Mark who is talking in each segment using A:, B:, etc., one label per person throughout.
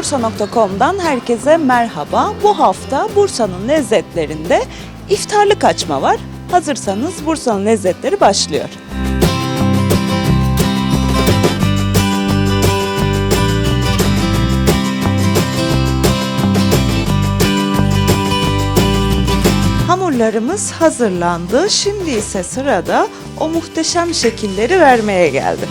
A: Bursa.com'dan herkese merhaba. Bu hafta Bursa'nın lezzetlerinde iftarlık açma var. Hazırsanız Bursa'nın lezzetleri başlıyor. Hamurlarımız hazırlandı. Şimdi ise sırada o muhteşem şekilleri vermeye geldi.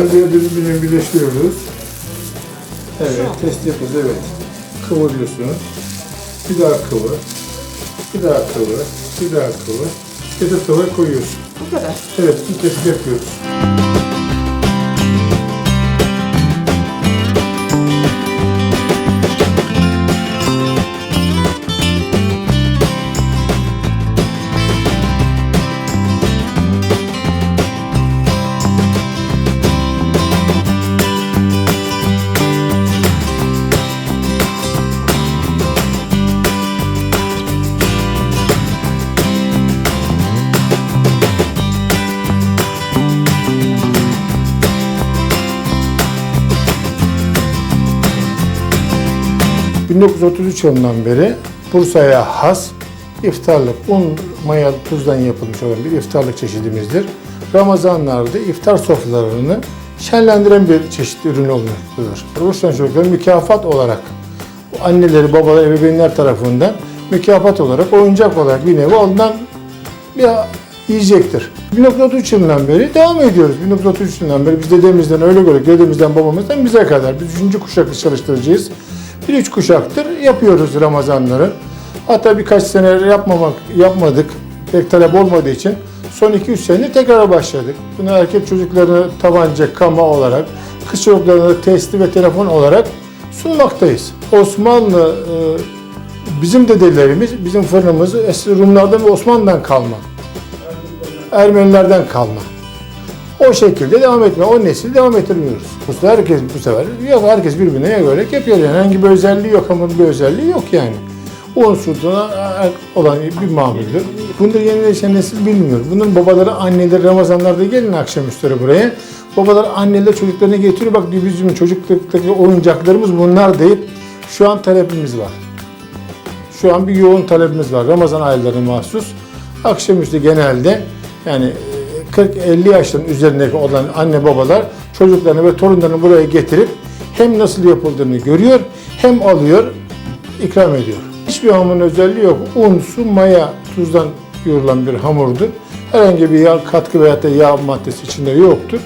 B: De birbirine birleştiriyoruz. Evet, test yapıyoruz, evet. Kıvırıyorsunuz. Bir daha kıvır. Bir daha kıvır. Bir daha kıvır. Bir de tavaya koyuyorsun.
A: Bu kadar.
B: Evet, bu testi yapıyoruz. ...1933 yılından beri Bursa'ya has iftarlık, un, maya, tuzdan yapılmış olan bir iftarlık çeşidimizdir. Ramazanlarda iftar sofralarını şenlendiren bir çeşit ürün olmaktadır. Bursa çocukları mükafat olarak anneleri, babaları, ebeveynler tarafından mükafat olarak, oyuncak olarak bir nevi ondan bir yiyecektir. 1933 yılından beri devam ediyoruz. 1933 yılından beri biz dedemizden öyle göre, dedemizden babamızdan bize kadar biz üçüncü kuşaklı çalıştırıcıyız. Bir üç kuşaktır yapıyoruz Ramazanları. Hatta birkaç sene yapmamak, yapmadık. Pek talep olmadığı için son 2-3 senedir tekrar başladık. Bunu erkek çocuklarına tabanca, kama olarak, kız çocuklarına testi ve telefon olarak sunmaktayız. Osmanlı e, bizim dedelerimiz, bizim fırınımız Rumlardan ve Osmanlı'dan kalma. Ermenilerden kalma. O şekilde devam etme, o nesli devam ettirmiyoruz. Bu sefer herkes bu sefer yok herkes birbirine göre yapıyor yani herhangi bir özelliği yok ama bir özelliği yok yani. Un sütuna olan bir mamuldür. Bunları yenileşen nesil bilmiyor. Bunun babaları, anneleri Ramazanlarda gelin akşamüstleri buraya. Babalar, anneler çocuklarına getiriyor. Bak diyor bizim çocukluktaki oyuncaklarımız bunlar deyip şu an talepimiz var. Şu an bir yoğun talebimiz var. Ramazan aylarına mahsus. Akşamüstü genelde yani 40-50 yaşların üzerindeki olan anne babalar çocuklarını ve torunlarını buraya getirip hem nasıl yapıldığını görüyor hem alıyor, ikram ediyor. Hiçbir hamurun özelliği yok. Un, su, maya, tuzdan yoğrulan bir hamurdur. Herhangi bir yağ katkı veya da yağ maddesi içinde yoktur.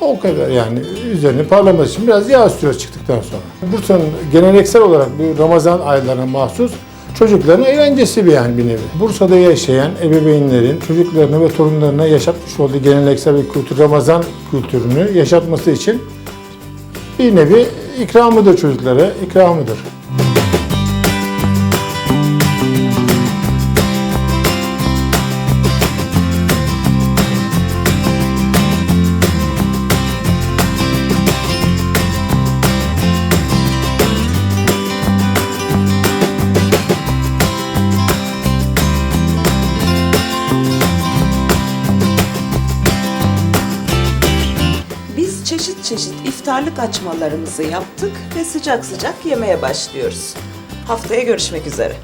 B: O kadar yani üzerine parlaması için biraz yağ sürüyoruz çıktıktan sonra. Bursa'nın geleneksel olarak bu Ramazan aylarına mahsus çocukların eğlencesi bir yani bir nevi. Bursa'da yaşayan ebeveynlerin çocuklarına ve torunlarına yaşatmış olduğu geleneksel bir kültür, Ramazan kültürünü yaşatması için bir nevi ikramıdır çocuklara, ikramıdır.
A: Çeşit çeşit iftarlık açmalarımızı yaptık ve sıcak sıcak yemeye başlıyoruz. Haftaya görüşmek üzere.